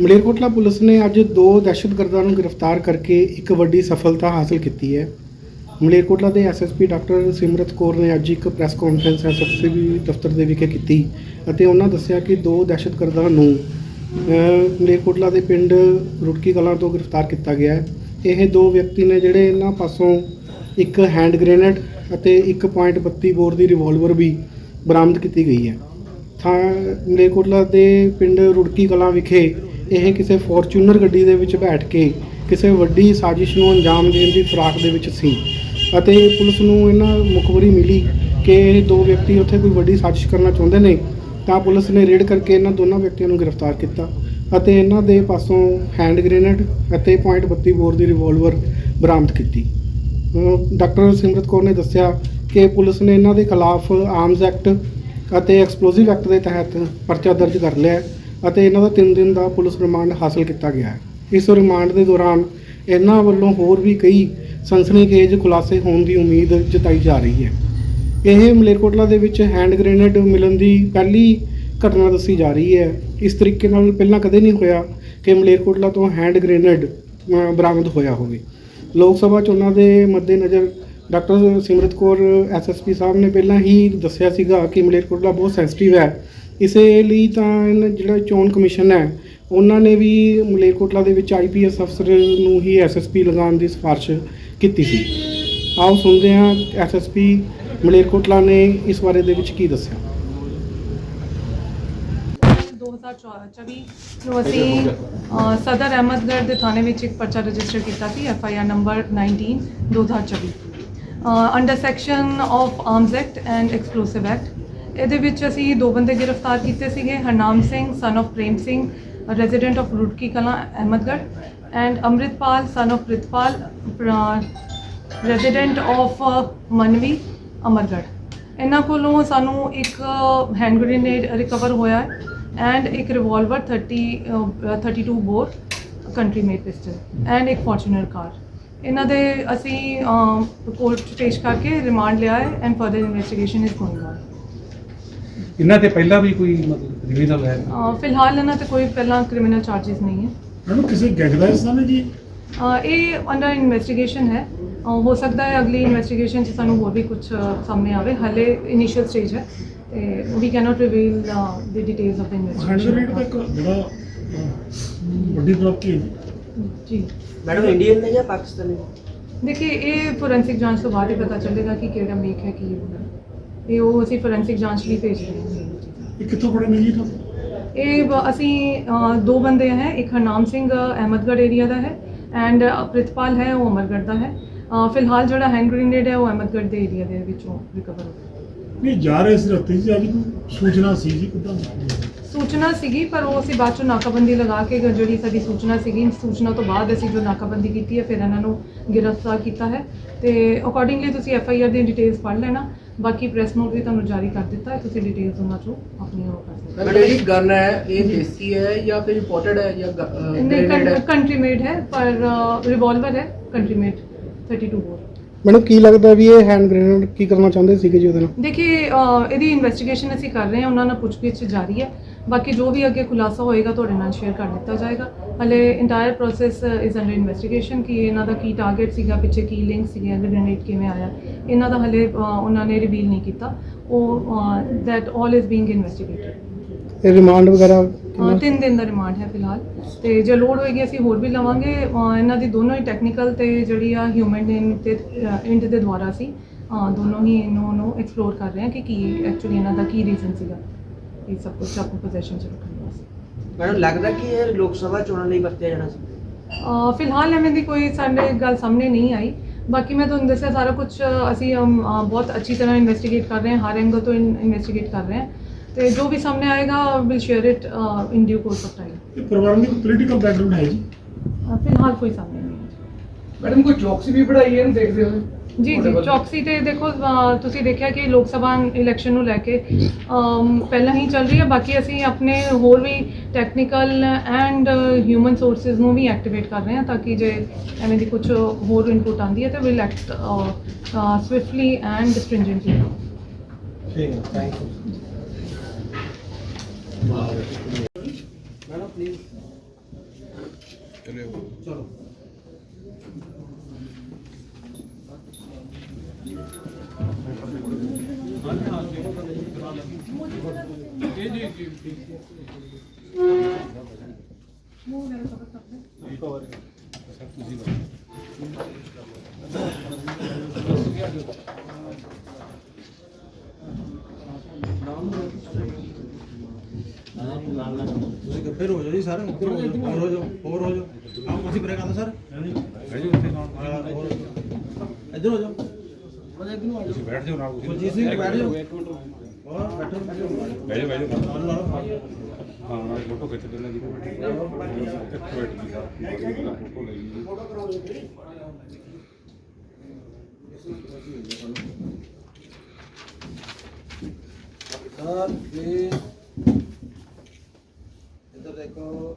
Malerkotla police ਨੇ ਅੱਜ ਦੋ ਦਹਿਸ਼ਤਗਰਦਾਂ ਨੂੰ ਗ੍ਰਿਫਤਾਰ ਕਰਕੇ ਇੱਕ ਵੱਡੀ ਸਫਲਤਾ ਹਾਸਲ ਕੀਤੀ ਹੈ। ਮਲੇਰਕੋਟਲਾ ਦੇ ਐਸਐਸਪੀ ਡਾਕਟਰ ਸਿਮਰਤ ਕੌਰ ਨੇ ਅੱਜ ਇੱਕ ਪ੍ਰੈਸ ਕਾਨਫਰੰਸ ਐਸਐਸਪੀ ਦਫ਼ਤਰ ਦੇ ਵਿਖੇ ਕੀਤੀ ਅਤੇ ਉਹਨਾਂ ਦੱਸਿਆ ਕਿ ਦੋ ਦਹਿਸ਼ਤਗਰਦਾਂ ਨੂੰ ਮਲੇਰਕੋਟਲਾ ਦੇ ਪਿੰਡ ਰੁੜਕੀ ਕਲਾਂ ਤੋਂ ਗ੍ਰਿਫਤਾਰ ਕੀਤਾ ਗਿਆ ਹੈ। ਇਹ ਦੋ ਵਿਅਕਤੀ ਨੇ ਜਿਹੜੇ ਇਹਨਾਂ ਪਾਸੋਂ ਇੱਕ ਹੈਂਡ ਗ੍ਰੇਨੇਡ ਅਤੇ ਇੱਕ ਪੁਆਇੰਟ .32 ਬੋਰ ਦੀ ਰਿਵਾਲਵਰ ਵੀ ਬਰਾਮਦ ਕੀਤੀ ਗਈ ਹੈ। ਥਾਂ, ਮਲੇਰਕੋਟਲਾ ਦੇ ਪਿੰਡ ਰੁੜਕੀ ਕਲਾਂ ਵਿਖੇ ਇਹ ਕਿਸੇ ਫੋਰਚੂਨਰ ਗੱਡੀ ਦੇ ਵਿੱਚ ਬੈਠ ਕੇ ਕਿਸੇ ਵੱਡੀ ਸਾਜ਼ਿਸ਼ ਨੂੰ ਅੰਜਾਮ ਦੇਣ ਦੀ ਫਿਰਾਕ ਦੇ ਵਿੱਚ ਸੀ ਅਤੇ ਪੁਲਿਸ ਨੂੰ ਇਹਨਾਂ ਮੁਖਬਰੀ ਮਿਲੀ ਕਿ ਇਹ ਦੋ ਵਿਅਕਤੀ ਉੱਥੇ ਕੋਈ ਵੱਡੀ ਸਾਜ਼ਿਸ਼ ਕਰਨਾ ਚਾਹੁੰਦੇ ਨੇ, ਤਾਂ ਪੁਲਿਸ ਨੇ ਰੇਡ ਕਰਕੇ ਇਹਨਾਂ ਦੋਨਾਂ ਵਿਅਕਤੀਆਂ ਨੂੰ ਗ੍ਰਿਫਤਾਰ ਕੀਤਾ ਅਤੇ ਇਹਨਾਂ ਦੇ ਪਾਸੋਂ ਹੈਂਡ ਗ੍ਰੇਨੇਡ ਅਤੇ .32 ਬੋਰ ਦੀ ਰਿਵਾਲਵਰ ਬਰਾਮਦ ਕੀਤੀ। ਡਾਕਟਰ ਸਿਮਰਤ ਕੌਰ ਨੇ ਦੱਸਿਆ ਕਿ ਪੁਲਿਸ ਨੇ ਇਹਨਾਂ ਦੇ ਖਿਲਾਫ ਆਰਮਸ ਐਕਟ ਅਤੇ ਐਕਸਪਲੋਸਿਵ ਐਕਟ ਦੇ ਤਹਿਤ ਪਰਚਾ ਦਰਜ ਕਰ ਲਿਆ ਅਤੇ ਇਹਨਾਂ ਦਾ 3 ਦਿਨ ਦਾ ਪੁਲਿਸ ਰਿਮਾਂਡ ਹਾਸਲ ਕੀਤਾ ਗਿਆ ਹੈ। ਇਸ ਰਿਮਾਂਡ ਦੇ ਦੌਰਾਨ ਇਹਨਾਂ ਵੱਲੋਂ ਹੋਰ ਵੀ ਕਈ ਸਨਸਨੀਖੇਜ ਖੁਲਾਸੇ ਹੋਣ ਦੀ ਉਮੀਦ ਜਤਾਈ ਜਾ ਰਹੀ ਹੈ। ਇਹ ਮਲੇਰਕੋਟਲਾ ਦੇ ਵਿੱਚ ਹੈਂਡ ਗ੍ਰੇਨੇਡ ਮਿਲਣ ਦੀ ਪਹਿਲੀ ਘਟਨਾ ਦੱਸੀ ਜਾ ਰਹੀ ਹੈ। ਇਸ ਤਰੀਕੇ ਨਾਲ ਪਹਿਲਾਂ ਕਦੇ ਨਹੀਂ ਹੋਇਆ ਕਿ ਮਲੇਰਕੋਟਲਾ ਤੋਂ ਹੈਂਡ ਗ੍ਰੇਨੇਡ ਬਰਾਮਦ ਹੋਇਆ ਹੋਵੇ। ਲੋਕ ਸਭਾ ਚੋਣਾਂ ਦੇ ਮੱਦੇਨਜ਼ਰ ਡਾਕਟਰ ਸਿਮਰਤ ਕੌਰ ਐਸਐਸਪੀ ਸਾਹਿਬ ਨੇ ਪਹਿਲਾਂ ਹੀ ਦੱਸਿਆ ਸੀਗਾ ਕਿ ਮਲੇਰਕੋਟਲਾ ਬਹੁਤ ਸੈਂਸਿਟਿਵ ਹੈ ਇਸੇ ਲਈ ਤਾਂ ਇਹਨਾਂ ਜਿਹੜਾ ਚੋਣ ਕਮਿਸ਼ਨ ਹੈ, ਉਹਨਾਂ ਨੇ ਵੀ ਮਲੇਰਕੋਟਲਾ ਦੇ ਵਿੱਚ ਆਈਪੀਐਸ ਅਫਸਰ ਨੂੰ ਹੀ ਐਸਐਸਪੀ ਲਗਾਉਣ ਦੀ ਸਿਫਾਰਿਸ਼ ਕੀਤੀ ਸੀ। ਆਓ ਸੁਣਦੇ ਹਾਂ ਐਸਐਸਪੀ ਮਲੇਰਕੋਟਲਾ ਨੇ ਇਸ ਬਾਰੇ ਦੇ ਵਿੱਚ ਕੀ ਦੱਸਿਆ। 2024 ਨੂੰ ਅਸੀਂ ਸਦਰ ਅਹਿਮਦਗੜ੍ਹ ਦੇ ਥਾਣੇ ਵਿੱਚ ਇੱਕ ਪਰਚਾ ਰਜਿਸਟਰ ਕੀਤਾ ਸੀ, F I R number 19 2024 under section of arms act and explosive act. ਇਹਦੇ ਵਿੱਚ ਅਸੀਂ ਦੋ ਬੰਦੇ ਗ੍ਰਿਫਤਾਰ ਕੀਤੇ ਸੀਗੇ Harnam Singh son of Prem Singh resident of Rurki Kalan Ahmedgarh and Amritpal son of Pritpal resident of Manvi Amargarh. ਇਹਨਾਂ ਕੋਲੋਂ ਸਾਨੂੰ ਇੱਕ ਹੈਂਡ ਗ੍ਰੇਨੇਡ ਰਿਕਵਰ ਹੋਇਆ ਹੈ ਐਂਡ ਇੱਕ revolver 30 uh, 32 bore country made pistol and ਇੱਕ Fortuner car ਇਹਨਾਂ ਦੇ ਅਸੀਂ ਕੋਰਟ ਪੇਸ਼ ਕਰਕੇ ਰਿਮਾਂਡ ਲਿਆ ਹੈ and further investigation is going on ਇਹਨਾਂ ਤੇ ਪਹਿਲਾਂ ਵੀ ਕੋਈ ਮਤਲਬ ਕ੍ਰਿਮੀਨਲ ਹੈ? ਫਿਲਹਾਲ ਇਹਨਾਂ ਤੇ ਕੋਈ ਪਹਿਲਾਂ ਕ੍ਰਿਮੀਨਲ ਚਾਰजेस ਨਹੀਂ ਹੈ। ਮੈਡਮ ਕਿਸੇ ਗੈਂਗ ਦਾ ਹਿੱਸਾ ਨੇ ਜੀ ਇਹ ਅੰਡਰ ਇਨਵੈਸਟੀਗੇਸ਼ਨ ਹੈ। ਹੋ ਸਕਦਾ ਹੈ ਅਗਲੀ ਇਨਵੈਸਟੀਗੇਸ਼ਨ 'ਚ ਸਾਨੂੰ ਹੋਰ ਵੀ ਕੁਝ ਸਾਹਮਣੇ ਆਵੇ। ਹਲੇ ਇਨੀਸ਼ੀਅਲ ਸਟੇਜ ਹੈ ਤੇ we cannot reveal the details of the investigation ਇੱਕ ਜਿਹੜਾ ਅਹ, ਵੱਡੀ ਪ੍ਰਾਪਤੀ ਹੈ ਜੀ। ਜੀ। ਮੈਡਮ ਇੰਡੀਅਨ ਨੇ ਜਾਂ ਪਾਕਿਸਤਾਨੀ? ਦੇਖਿਏ ਇਹ ਫੋਰੈਂਸਿਕ ਜਾਂਚ ਤੋਂ ਬਾਅਦ ਹੀ ਪਤਾ ਚੱਲੇਗਾ ਕਿ ਕਿਹੜਾ ਮੇਕ ਹੈ ਕੀ ਹੈ ਇਹ ਉਹ ਅਸੀਂ ਫੋਰੈਂਸਿਕ ਜਾਂਚ ਲਈ ਭੇਜ ਰਹੇ ਹਾਂ। ਇਹ ਕਿੱਥੋਂ ਫੜੇ ਜੀ ਤੁਹਾਨੂੰ ਇਹ ਬ- ਅਸੀਂ ਅ, ਦੋ ਬੰਦੇ ਹੈ ਇੱਕ ਹਰਨਾਮ ਸਿੰਘ ਅਹਿਮਦਗੜ੍ਹ ਏਰੀਆ ਦਾ ਹੈ ਐਂਡ ਪ੍ਰਿਤਪਾਲ ਹੈ ਉਹ ਅਮਰਗੜ੍ਹ ਦਾ ਹੈ। ਅ, ਫਿਲਹਾਲ ਜਿਹੜਾ ਹੈਂਡ ਗ੍ਰੇਨੇਡ ਹੈ ਉਹ ਅਹਿਮਦਗੜ੍ਹ ਦੇ ਏਰੀਆ ਦੇ ਵਿੱਚੋਂ ਰਿਕਵਰ ਹੋ ਗਿਆ। ਨਹੀਂ ਜਾ ਰਹੇ ਸੀ ਰਸਤੇ 'ਚ ਅੱਜ ਕੋਈ ਸੂਚਨਾ ਸੀ ਜੀ ਕਿਦਾਂ? ਸੂਚਨਾ ਸੀਗੀ ਪਰ ਉਹ ਅਸੀਂ ਬਾਅਦ ਚੋਂ ਨਾਕਾਬੰਦੀ ਲਗਾ ਕੇ ਜਿਹੜੀ ਸਾਡੀ ਸੂਚਨਾ ਸੀਗੀ ਸੂਚਨਾ ਤੋਂ ਬਾਅਦ ਅਸੀਂ ਜੋ ਨਾਕਾਬੰਦੀ ਕੀਤੀ ਹੈ ਫਿਰ ਇਹਨਾਂ ਨੂੰ ਗ੍ਰਿਫਤਾਰ ਕੀਤਾ ਹੈ। ਤੇ ਅਕੋਰਡਿੰਗਲੀ ਤੁਸੀਂ ਐਫ ਆਈ ਆਰ ਦੀ ਡਿਟੇਲਸ ਪੜ੍ਹ ਲੈਣਾ। ਬਾਕੀ ਪ੍ਰੈਸ ਨੋਟ ਵੀ ਤੁਹਾਨੂੰ ਜਾਰੀ ਕਰ ਦਿੱਤਾ ਹੈ ਤੁਸੀਂ ਡਿਟੇਲਸ ਉਹਨਾਂ ਚੋਂ ਆਪਣੀਆਂ ਉਹ ਕਰ ਸਕਦੇ ਮੈਡਮ ਜਿਹੜੀ ਗਨ ਹੈ ਇਹ ਦੇਸੀ ਹੈ ਜਾਂ ਫਿਰ ਇੰਪੋਰਟਡ ਹੈ ਜਾਂ ਹੋ ਨਹੀਂ ਕੰਟਰੀ ਮੇਡ ਹੈ? ਪਰ ਰਿਵਾਲਵਰ ਹੈ ਕੰਟਰੀ ਮੇਡ 32 ਬੋਰ ਮੈਨੂੰ ਕੀ ਲੱਗਦਾ ਵੀ ਇਹ ਹੈਂਡ ਗ੍ਰੇਨੇਡ ਕੀ ਕਰਨਾ ਚਾਹੁੰਦੇ ਸੀਗੇ ਜੀ ਉਹਦੇ ਨਾਲ? ਦੇਖਿਏ ਅ, ਇਹਦੀ ਇਨਵੈਸਟੀਗੇਸ਼ਨ ਅਸੀਂ ਕਰ ਰਹੇ ਹਾਂ ਉਹਨਾਂ ਨਾਲ ਪੁੱਛਗਿੱਛ ਜਾਰੀ ਹੈ। ਬਾਕੀ ਜੋ ਵੀ ਅੱਗੇ ਖੁਲਾਸਾ ਹੋਏਗਾ ਤੁਹਾਡੇ ਨਾਲ ਸ਼ੇਅਰ ਕਰ ਦਿੱਤਾ ਜਾਏਗਾ। ਹਲੇ entire process is under investigation ਕਿ ਇਹਨਾਂ ਦਾ ਕੀ ਟਾਰਗੇਟ ਸੀਗਾ ਪਿੱਛੇ ਕੀ ਲਿੰਕ ਸੀਗੇ ਗ੍ਰੇਨੇਡ ਕਿਵੇਂ ਆਇਆ। ਇਹਨਾਂ ਦਾ ਹਲੇ ਉਹਨਾਂ ਨੇ ਰਿਵੀਲ ਨਹੀਂ ਕੀਤਾ। ਉਹ that all is being investigated ਇਹ ਰਿਮਾਂਡ ਵਗੈਰਾ ਤਿੰਨ ਦਿਨ ਦਾ ਰਿਮਾਂਡ ਹੈ ਫਿਲਹਾਲ। ਤੇ ਜੇ ਲੋਡ ਹੋਏਗੀ ਅਸੀਂ ਹੋਰ ਵੀ ਲਵਾਂਗੇ। ਇਹਨਾਂ ਦੀ ਦੋਨੋਂ ਹੀ ਟੈਕਨੀਕਲ ਤੇ ਜਿਹੜੀ ਆ ਹਿਊਮਨ ਇਨ ਤੇ ਇੰਟ ਦੇ ਦੁਆਰਾ ਅਹ ਦੋਨੋਂ ਹੀ ਇਹਨੂੰ ਨੂੰ ਐਕਸਪਲੋਰ ਕਰ ਰਹੇ ਹਾਂ ਕਿ ਕੀ ਐਕਚੁਅਲੀ ਇਹਨਾਂ ਦਾ ਕੀ ਰੀਜ਼ਨ ਸੀਗਾ। ਇਹ ਸਭ ਕੁਝ ਆਪਣੀ ਪੋਜੀਸ਼ਨ ਚ ਰੱਖਣ ਵਾਸਤੇ। ਮੈਡਮ ਲੱਗਦਾ ਕਿ ਇਹ ਲੋਕ ਸਭਾ ਚੋਣਾਂ ਲਈ ਵਰਤਿਆ ਜਾਣਾ ਸੀ? ਅਹ ਫਿਲਹਾਲ ਐਵੇਂ ਦੀ ਕੋਈ ਸਾਡੇ ਗੱਲ ਸਾਹਮਣੇ ਨਹੀਂ ਆਈ। ਬਾਕੀ ਮੈਂ ਤੁਹਾਨੂੰ ਦੱਸਿਆ ਸਾਰਾ ਕੁਝ ਅਸੀਂ ਅਮ, ਅਹ, ਬਹੁਤ ਅੱਛੀ ਤਰ੍ਹਾਂ ਇਨਵੈਸਟੀਗੇਟ ਕਰ ਰਹੇ ਹਾਂ ਹਰ ਐਂਗਲ ਤੋਂ ਇਨਵੈਸਟੀਗੇਟ ਕਰ ਰਹੇ ਹਾਂ। ਤੇ ਜੋ ਵੀ ਸਾਹਮਣੇ ਆਏਗਾ will share it in due course of time ਇਹ ਪਰਿਵਾਰ ਦੀ ਪੋਲੀਟੀਕਲ ਬੈਕਗ੍ਰਾਉਂਡ ਹੈ ਜੀ? ਫਿਲਹਾਲ ਕੋਈ ਸਾਹਮਣੇ ਨਹੀਂ ਹੈ ਮੈਡਮ ਕੋਈ ਚੌਕਸੀ ਵੀ ਪੜਾਈ ਹੈ ਦੇਖਦੇ ਹੋ ਜੀ ਜੀ ਚੌਕਸੀ ਤੇ ਦੇਖੋ ਤੁਸੀਂ ਦੇਖਿਆ ਕਿ ਲੋਕ ਸਭਾ ਇਲੈਕਸ਼ਨ ਨੂੰ ਲੈ ਕੇ ਅਮ, ਪਹਿਲਾਂ ਹੀ ਚੱਲ ਰਹੀ ਹੈ ਬਾਕੀ ਅਸੀਂ ਆਪਣੇ ਹੋਰ ਵੀ ਟੈਕਨੀਕਲ ਐਂਡ ਹਿਊਮਨ ਸੋਰਸਸ ਨੂੰ ਵੀ ਐਕਟੀਵੇਟ ਕਰ ਰਹੇ ਹਾਂ ਤਾਂ ਕਿ ਜੇ ਐਵੇਂ ਦੀ ਕੁਝ ਹੋਰ ਇਨਪੁਟ ਆਉਂਦੀ ਹੈ ਤਾਂ will act swiftly and stringently ਠੀਕ ਹੈ ਥੈਂਕ ਯੂ ਮੈਡਮ ਪਲੀਜ਼ ਤੁਸੀਂ ਗੱਭੇ ਹੋ ਜਾਓ ਜੀ ਸਰ ਹੋ ਜਾਓ ਹੋਰ ਹੋ। ਜਾਓ ਹੋਰ ਹੋ ਜਾਓ ਆਹ ਕੁਰਸੀ ਪਰੇ ਕਰ ਸਰ ਬਹਿ ਇੱਧਰ ਹੋ ਜਾਓ ਤੁਸੀਂ ਬੈਠ ਜਾਓ ਨਾਲ ਤੁਸੀਂ ਕੁਲਜੀਤ ਸਿੰਘ ਬੈਠ ਜਾਓ। ਹੋਰ ਬੈਠੋ ਬੈਠੋ ਨਾਲ ਹਾਂ ਨਾਲ ਫੋਟੋ ਖਿੱਚ ਲੈਣਾ ਜੀ। ਇੱਕ ਮਿੰਟ ਜੀ ਸਰ ਫੋਟੋ ਲਈ ਜੀ। ਸਰ ਪਲੀਜ਼ ਇੱਧਰ ਦੇਖੋ।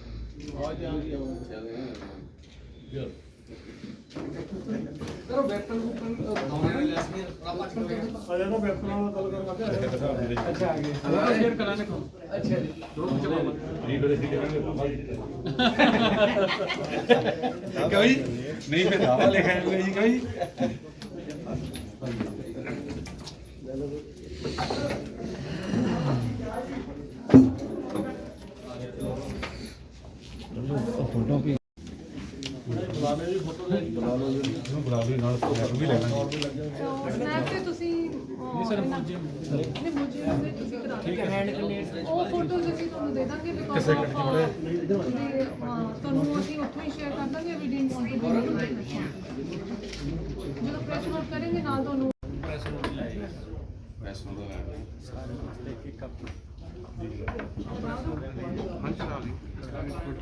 ਇਧਰ ਸਾਈਡ ਸਾਈਡ ਨਾਲ ਨੂੰ ਕਰੋ ਬੈਠਣ ਨੂੰ ਆ ਜਾਣਾ ਬੈਠਣ ਨਾਲ ਗੱਲ ਕਰਨ ਲੱਗੇ ਅੱਛਾ ਆ ਗਏ ਹਾਂ ਸ਼ੇਅਰ ਕਰਾਂ ਦੇਖੋ ਅੱਛਾ ਜੀ? ਦੋ ਜਵਾਬ ਜੀ ਬੜੇ ਸੀ ਕਹੀ ਨਹੀਂ, ਫਿਰ ਦਾਵਾ ਲਿਖਿਆ ਹੋਇਆ ਜੀ ਕਹੀ ਬੁਲਾ ਲਓ ਬੁਲਾ ਲਓ ਨਾਲ ਫੋਟੋ ਵੀ। ਲੈ ਲਾਂਗੇ ਸਨੈਪ ਤੇ ਤੁਸੀਂ ਨਹੀਂ ਸਰ ਮੁਝੇ ਨਹੀਂ ਮੁਝੇ ਤੁਸੀਂ ਕਰਾ ਠੀਕ ਹੈ। ਹੈਂਡ ਉਹ ਫੋਟੋਜ਼ ਅਸੀਂ ਤੁਹਾਨੂੰ ਦੇ ਦਾਂਗੇ ਬਿਕੋਜ਼ ਕਿਸੇ ਕੱਟ ਤੁਹਾਨੂੰ ਅਸੀਂ ਉੱਥੋਂ ਹੀ ਸ਼ੇਅਰ ਕਰ ਦਾਂਗੇ ਵੀ ਡਿੰਗ ਵਾਂਟ ਟੂ ਜਦੋਂ ਪ੍ਰੈਸ ਨੋਟ ਕਰਾਂਗੇ ਨਾਲ ਤੁਹਾਨੂੰ वैष्णो देवी आए हैं सारे नाश्ते की कप हाँ चला ली चला ली फूड